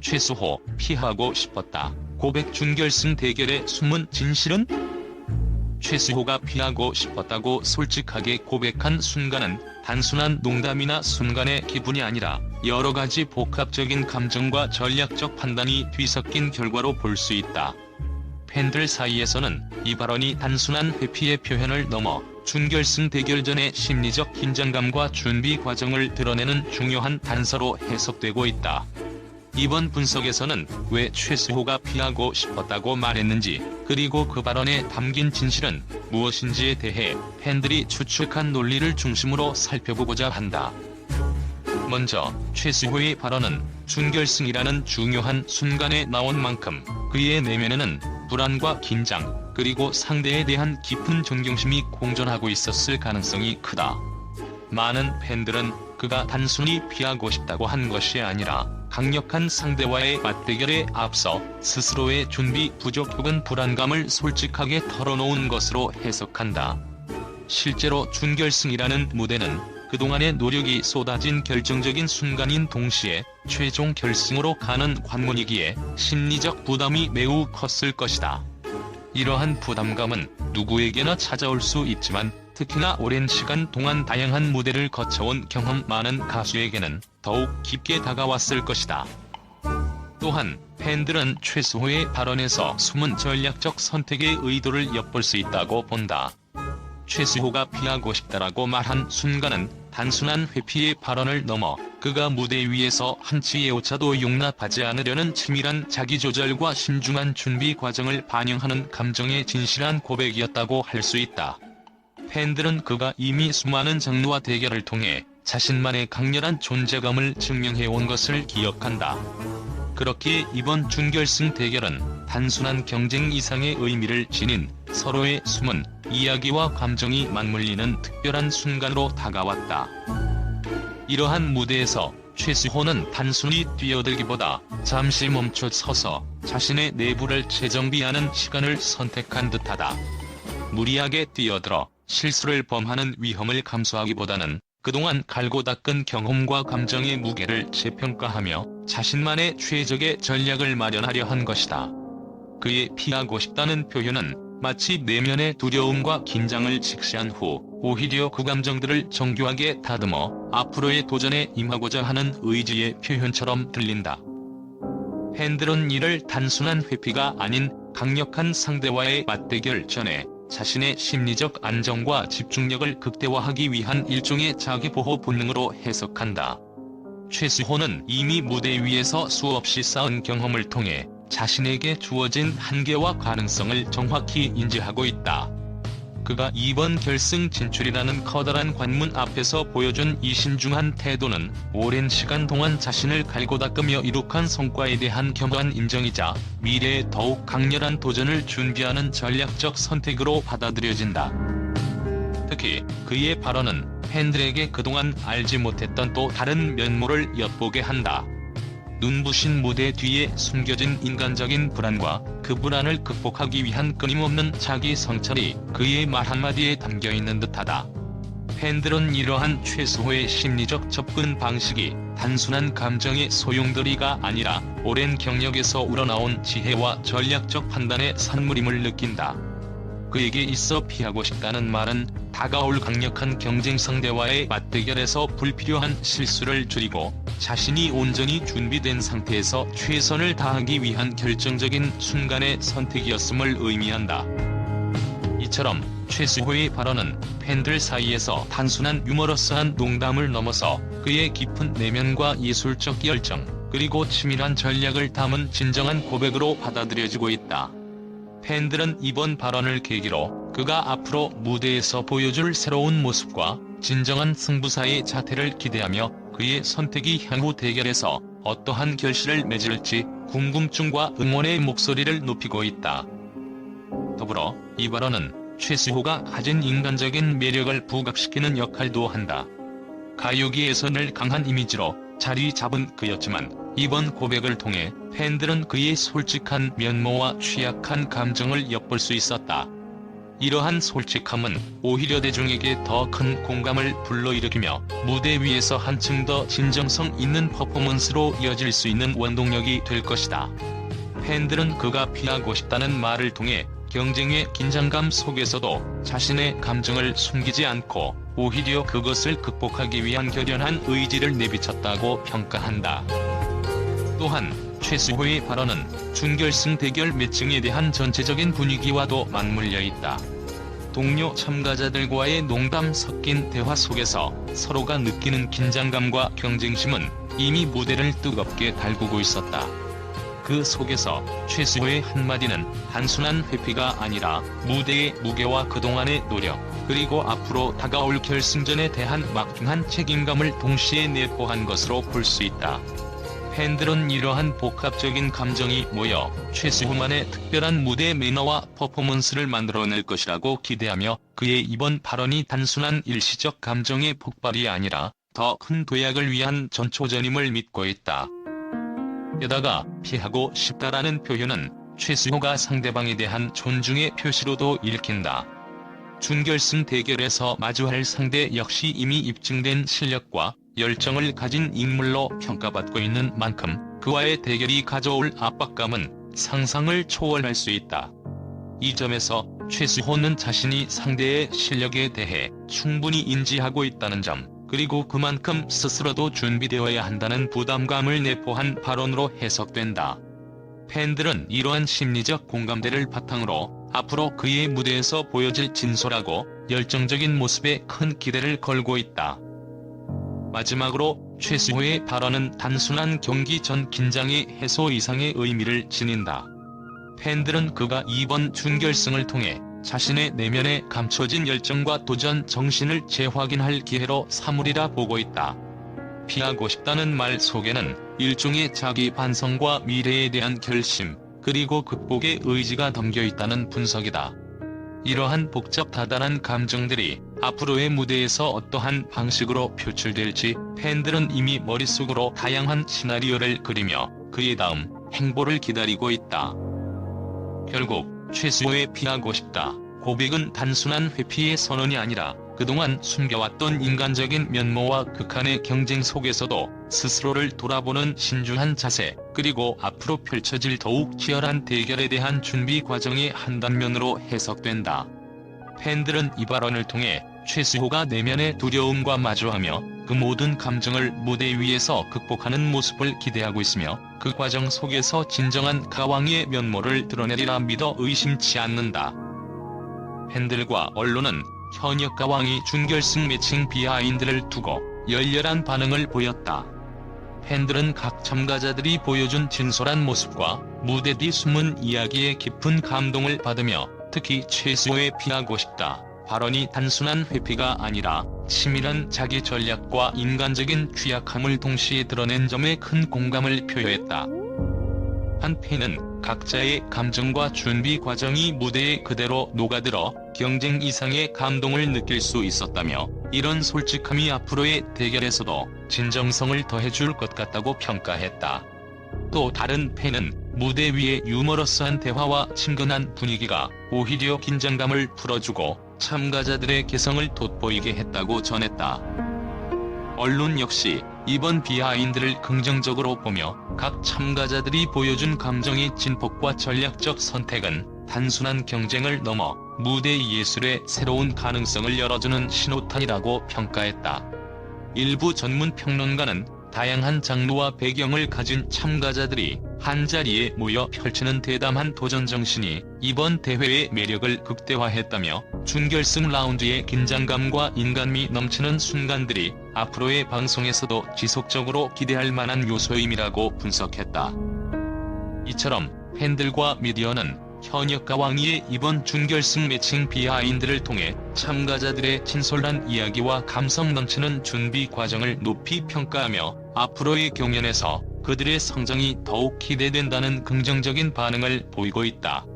최수호 피하고 싶었다. 고백 준결승 대결의 숨은 진실은? 최수호가 피하고 싶었다고 솔직하게 고백한 순간은 단순한 농담이나 순간의 기분이 아니라 여러 가지 복합적인 감정과 전략적 판단이 뒤섞인 결과로 볼 수 있다. 팬들 사이에서는 이 발언이 단순한 회피의 표현을 넘어 준결승 대결 전의 심리적 긴장감과 준비 과정을 드러내는 중요한 단서로 해석되고 있다. 이번 분석에서는 왜 최수호가 피하고 싶었다고 말했는지 그리고 그 발언에 담긴 진실은 무엇인지에 대해 팬들이 추측한 논리를 중심으로 살펴보고자 한다. 먼저 최수호의 발언은 준결승이라는 중요한 순간에 나온 만큼 그의 내면에는 불안과 긴장 그리고 상대에 대한 깊은 존경심이 공존하고 있었을 가능성이 크다. 많은 팬들은 그가 단순히 피하고 싶다고 한 것이 아니라 강력한 상대와의 맞대결에 앞서 스스로의 준비 부족 혹은 불안감을 솔직하게 털어놓은 것으로 해석한다. 실제로 준결승이라는 무대는 그동안의 노력이 쏟아진 결정적인 순간인 동시에 최종 결승으로 가는 관문이기에 심리적 부담이 매우 컸을 것이다. 이러한 부담감은 누구에게나 찾아올 수 있지만 특히나 오랜 시간 동안 다양한 무대를 거쳐온 경험 많은 가수에게는 더욱 깊게 다가왔을 것이다. 또한 팬들은 최수호의 발언에서 숨은 전략적 선택의 의도를 엿볼 수 있다고 본다. 최수호가 피하고 싶다라고 말한 순간은 단순한 회피의 발언을 넘어 그가 무대 위에서 한치의 오차도 용납하지 않으려는 치밀한 자기조절과 신중한 준비 과정을 반영하는 감정의 진실한 고백이었다고 할 수 있다. 팬들은 그가 이미 수많은 장르와 대결을 통해 자신만의 강렬한 존재감을 증명해 온 것을 기억한다. 그렇기에 이번 준결승 대결은 단순한 경쟁 이상의 의미를 지닌 서로의 숨은 이야기와 감정이 맞물리는 특별한 순간으로 다가왔다. 이러한 무대에서 최수호는 단순히 뛰어들기보다 잠시 멈춰 서서 자신의 내부를 재정비하는 시간을 선택한 듯하다. 무리하게 뛰어들어 실수를 범하는 위험을 감수하기보다는 그동안 갈고 닦은 경험과 감정의 무게를 재평가하며 자신만의 최적의 전략을 마련하려 한 것이다. 그의 피하고 싶다는 표현은 마치 내면의 두려움과 긴장을 직시한 후 오히려 그 감정들을 정교하게 다듬어 앞으로의 도전에 임하고자 하는 의지의 표현처럼 들린다. 팬들은 이를 단순한 회피가 아닌 강력한 상대와의 맞대결 전에 자신의 심리적 안정과 집중력을 극대화하기 위한 일종의 자기보호 본능으로 해석한다. 최수호는 이미 무대 위에서 수없이 쌓은 경험을 통해 자신에게 주어진 한계와 가능성을 정확히 인지하고 있다. 그가 이번 결승 진출이라는 커다란 관문 앞에서 보여준 이 신중한 태도는 오랜 시간 동안 자신을 갈고 닦으며 이룩한 성과에 대한 겸허한 인정이자 미래에 더욱 강렬한 도전을 준비하는 전략적 선택으로 받아들여진다. 특히 그의 발언은 팬들에게 그동안 알지 못했던 또 다른 면모를 엿보게 한다. 눈부신 무대 뒤에 숨겨진 인간적인 불안과 그 불안을 극복하기 위한 끊임없는 자기 성찰이 그의 말 한마디에 담겨있는 듯하다. 팬들은 이러한 최수호의 심리적 접근 방식이 단순한 감정의 소용돌이가 아니라 오랜 경력에서 우러나온 지혜와 전략적 판단의 산물임을 느낀다. 그에게 있어 피하고 싶다는 말은 다가올 강력한 경쟁 상대와의 맞대결에서 불필요한 실수를 줄이고 자신이 온전히 준비된 상태에서 최선을 다하기 위한 결정적인 순간의 선택이었음을 의미한다. 이처럼 최수호의 발언은 팬들 사이에서 단순한 유머러스한 농담을 넘어서 그의 깊은 내면과 예술적 열정, 그리고 치밀한 전략을 담은 진정한 고백으로 받아들여지고 있다. 팬들은 이번 발언을 계기로 그가 앞으로 무대에서 보여줄 새로운 모습과 진정한 승부사의 자태를 기대하며 그의 선택이 향후 대결에서 어떠한 결실을 맺을지 궁금증과 응원의 목소리를 높이고 있다. 더불어 이 발언은 최수호가 가진 인간적인 매력을 부각시키는 역할도 한다. 가요계에서 늘 강한 이미지로 자리 잡은 그였지만 이번 고백을 통해 팬들은 그의 솔직한 면모와 취약한 감정을 엿볼 수 있었다. 이러한 솔직함은 오히려 대중에게 더 큰 공감을 불러일으키며 무대 위에서 한층 더 진정성 있는 퍼포먼스로 이어질 수 있는 원동력이 될 것이다. 팬들은 그가 피하고 싶다는 말을 통해 경쟁의 긴장감 속에서도 자신의 감정을 숨기지 않고 오히려 그것을 극복하기 위한 결연한 의지를 내비쳤다고 평가한다. 또한 최수호의 발언은 준결승 대결 매칭에 대한 전체적인 분위기와도 맞물려 있다. 동료 참가자들과의 농담 섞인 대화 속에서 서로가 느끼는 긴장감과 경쟁심은 이미 무대를 뜨겁게 달구고 있었다. 그 속에서 최수호의 한마디는 단순한 회피가 아니라 무대의 무게와 그동안의 노력, 그리고 앞으로 다가올 결승전에 대한 막중한 책임감을 동시에 내포한 것으로 볼 수 있다. 팬들은 이러한 복합적인 감정이 모여 최수호만의 특별한 무대 매너와 퍼포먼스를 만들어낼 것이라고 기대하며 그의 이번 발언이 단순한 일시적 감정의 폭발이 아니라 더 큰 도약을 위한 전초전임을 믿고 있다. 게다가 피하고 싶다라는 표현은 최수호가 상대방에 대한 존중의 표시로도 읽힌다. 준결승 대결에서 마주할 상대 역시 이미 입증된 실력과 열정을 가진 인물로 평가받고 있는 만큼 그와의 대결이 가져올 압박감은 상상을 초월할 수 있다. 이 점에서 최수호는 자신이 상대의 실력에 대해 충분히 인지하고 있다는 점, 그리고 그만큼 스스로도 준비되어야 한다는 부담감을 내포한 발언으로 해석된다. 팬들은 이러한 심리적 공감대를 바탕으로 앞으로 그의 무대에서 보여질 진솔하고 열정적인 모습에 큰 기대를 걸고 있다. 마지막으로 최수호의 발언은 단순한 경기 전 긴장의 해소 이상의 의미를 지닌다. 팬들은 그가 이번 준결승을 통해 자신의 내면에 감춰진 열정과 도전 정신을 재확인할 기회로 삼으리라 보고 있다. 피하고 싶다는 말 속에는 일종의 자기 반성과 미래에 대한 결심, 그리고 극복의 의지가 담겨 있다는 분석이다. 이러한 복잡 다단한 감정들이 앞으로의 무대에서 어떠한 방식으로 표출될지 팬들은 이미 머릿속으로 다양한 시나리오를 그리며 그의 다음 행보를 기다리고 있다. 결국 최수호의 피하고 싶다. 고백은 단순한 회피의 선언이 아니라 그동안 숨겨왔던 인간적인 면모와 극한의 경쟁 속에서도 스스로를 돌아보는 신중한 자세, 그리고 앞으로 펼쳐질 더욱 치열한 대결에 대한 준비 과정의 한 단면으로 해석된다. 팬들은 이 발언을 통해 최수호가 내면의 두려움과 마주하며 그 모든 감정을 무대 위에서 극복하는 모습을 기대하고 있으며 그 과정 속에서 진정한 가왕의 면모를 드러내리라 믿어 의심치 않는다. 팬들과 언론은 현역 가왕이 준결승 매칭 비하인드를 두고 열렬한 반응을 보였다. 팬들은 각 참가자들이 보여준 진솔한 모습과 무대 뒤 숨은 이야기에 깊은 감동을 받으며 특히 최수호의 피하고 싶다. 발언이 단순한 회피가 아니라 치밀한 자기 전략과 인간적인 취약함을 동시에 드러낸 점에 큰 공감을 표했다. 한 팬은 각자의 감정과 준비 과정이 무대에 그대로 녹아들어 경쟁 이상의 감동을 느낄 수 있었다며 이런 솔직함이 앞으로의 대결에서도 진정성을 더해줄 것 같다고 평가했다. 또 다른 팬은 무대 위의 유머러스한 대화와 친근한 분위기가 오히려 긴장감을 풀어주고 참가자들의 개성을 돋보이게 했다고 전했다. 언론 역시 이번 비하인드를 긍정적으로 보며 각 참가자들이 보여준 감정의 진폭과 전략적 선택은 단순한 경쟁을 넘어 무대 예술의 새로운 가능성을 열어주는 신호탄이라고 평가했다. 일부 전문 평론가는 다양한 장르와 배경을 가진 참가자들이 한자리에 모여 펼치는 대담한 도전 정신이 이번 대회의 매력을 극대화했다며 준결승 라운드의 긴장감과 인간미 넘치는 순간들이 앞으로의 방송에서도 지속적으로 기대할 만한 요소임이라고 분석했다. 이처럼 팬들과 미디어는 현역 가 왕이의 이번 준결승 매칭 비하인드를 통해 참가자들의 진솔한 이야기와 감성 넘치는 준비 과정을 높이 평가하며 앞으로의 경연에서 그들의 성장이 더욱 기대된다는 긍정적인 반응을 보이고 있다.